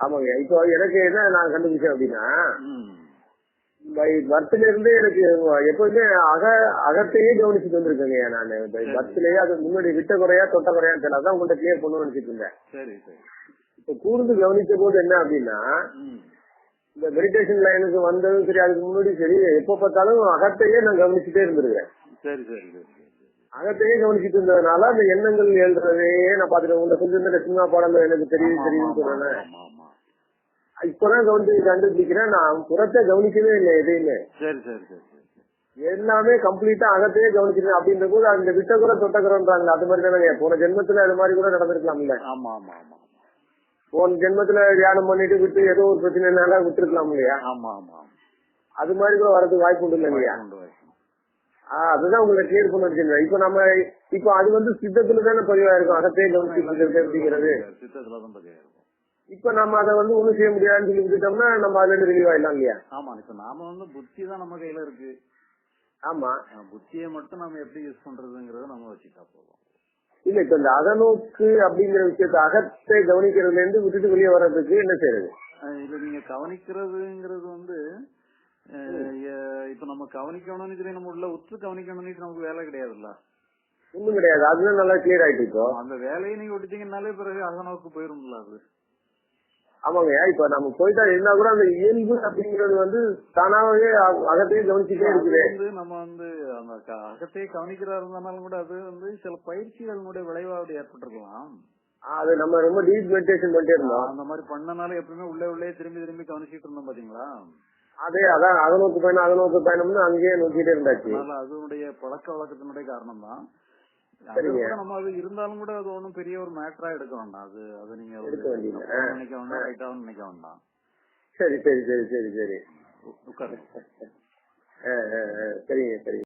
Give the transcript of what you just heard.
ஆமாங்க. இப்போ எனக்கு என்ன நான் கண்டுபிடிச்சேன் அப்படின்னா பர்த்ல இருந்தே எனக்கு எப்பவுமே அக அகத்தையே கவனிச்சுட்டு வந்திருக்கேங்க நான். பர்த்லயே அது முன்னாடி விட்ட குறையா தொட்ட குறையான்னு தெரியல. அதான் உங்கள்கிட்ட கிளியர் பண்ணணும்னு நினைச்சிட்டு இருந்தேன். இப்ப கூர்ந்து கவனிச்ச போது என்ன அப்படின்னா இந்த மெடிடேஷன் லைனுக்கு வந்ததும் சரி அதுக்கு முன்னாடி சரி எப்ப பார்த்தாலும் அகத்தையே நான் கவனிச்சுட்டே இருந்திருக்கேன். சரி சரி அகத்தையே கவனிச்சுட்டு இருந்ததுனால அந்த எண்ணங்கள் எழுதுறதே நான் பாத்துட்டு உங்க கொஞ்சம் இந்த சினிமா படம் எனக்கு தெரியும் தெரியும்னு சொல்றேன். இப்பதான் கவனிச்சு கண்டுபிடிக்கிறேன் நான் புறத்தை கவனிக்கவே இல்லை எதையுமே. சரி சரி சரி எல்லாமே கம்ப்ளீட்டா அகத்தையே கவனிக்கிறேன் அப்படின்ற போது அந்த விட்டகுற தொட்டகுறன்றாங்க அது மாதிரி தானே. போன ஜென்மத்துல அது மாதிரி கூட நடந்திருக்கலாம் இல்ல ஆமா ஆமா ஆமா. போன ஜென்மத்துல தியானம் பண்ணிட்டு விட்டு ஏதோ ஒரு பிரச்சனைனால விட்டுருக்கலாம் இல்லையா ஆமா ஆமா. அது மாதிரி கூட வரதுக்கு வாய்ப்பு உண்டு இல்லையா அதுதான் உங்களை கிளியர் பண்ண வச்சிருந்தேன். இப்ப நம்ம இப்ப அது வந்து சித்தத்துல தானே பதிவா இருக்கும் அகத்தையே கவனிச்சுட்டு அப்படிங்கிறது சித்தத்துல தான் பதியா இருக்கும் இப்ப நம்ம அதை வந்து ஒண்ணும் செய்ய முடியாதுன்னு சொல்லி விட்டுட்டோம்னா நம்ம அதுல இருந்து ரிலீவ் ஆயிடலாம் இல்லையா? ஆமா இப்ப நாம வந்து புத்தி தான் நம்ம கையில இருக்கு. ஆமா. புத்தியை மட்டும் நம்ம எப்படி யூஸ் பண்றதுங்கறத நம்ம வச்சுட்டா போதும். இல்ல இப்ப இந்த அகநோக்கு அப்படிங்கிற விஷயத்த அகத்தை கவனிக்கிறதுல இருந்து விட்டுட்டு வெளியே வர்றதுக்கு என்ன செய்யறது இதுல நீங்க கவனிக்கிறதுங்கிறது வந்து இப்ப நம்ம கவனிக்கணும்னு சொல்லி நம்ம உள்ள உற்று கவனிக்கணும்னு நமக்கு வேலை கிடையாதுல்ல? ஒண்ணும் கிடையாது. அதுதான் நல்லா கிளியர் ஆயிட்டு இப்போ. அந்த வேலையை நீங்க விட்டுட்டீங்கன்னாலே பிறகு அகநோக்கு போயிரும்ல அது. ஆமாங்க. இப்ப நம்ம போயிட்டா இருந்தா கூட அந்த இயல்பு அப்படிங்கிறது வந்து தானாவே அகத்தையே கவனிச்சுட்டே அது இருக்குது. நம்ம வந்து அந்த அகத்தையே கவனிக்கிறா இருந்தாலும் கூட அது வந்து சில பயிற்சிகளினுடைய விளைவா அப்படி ஏற்பட்டிருக்கலாம் அது நம்ம ரொம்ப டீப் மெடிடேஷன் பண்ணிட்டே இருந்தோம். அந்த மாதிரி பண்ணனால எப்பவுமே உள்ளே உள்ளே திரும்பி திரும்பி கவனிச்சிட்டு இருந்தோம் பாத்தீங்களா? அதே அதான் அகநோக்கு பயணம் அகநோக்கு பயணம்னு அங்கேயே நோக்கிட்டே இருந்தாச்சு. அதனுடைய பழக்க வழக்கத்தினுடைய காரணம் தான் சரிங்க. நம்ம அது இருந்தாலும் கூட அது ஒண்ணும் பெரிய ஒரு மேட்டரா எடுக்க வேண்டாம். அது அது நீங்க நினைக்க வேண்டாம் ரைட்டாவும் நினைக்க வேண்டாம். சரி சரி சரி சரி சரி. சரிங்க சரிங்க.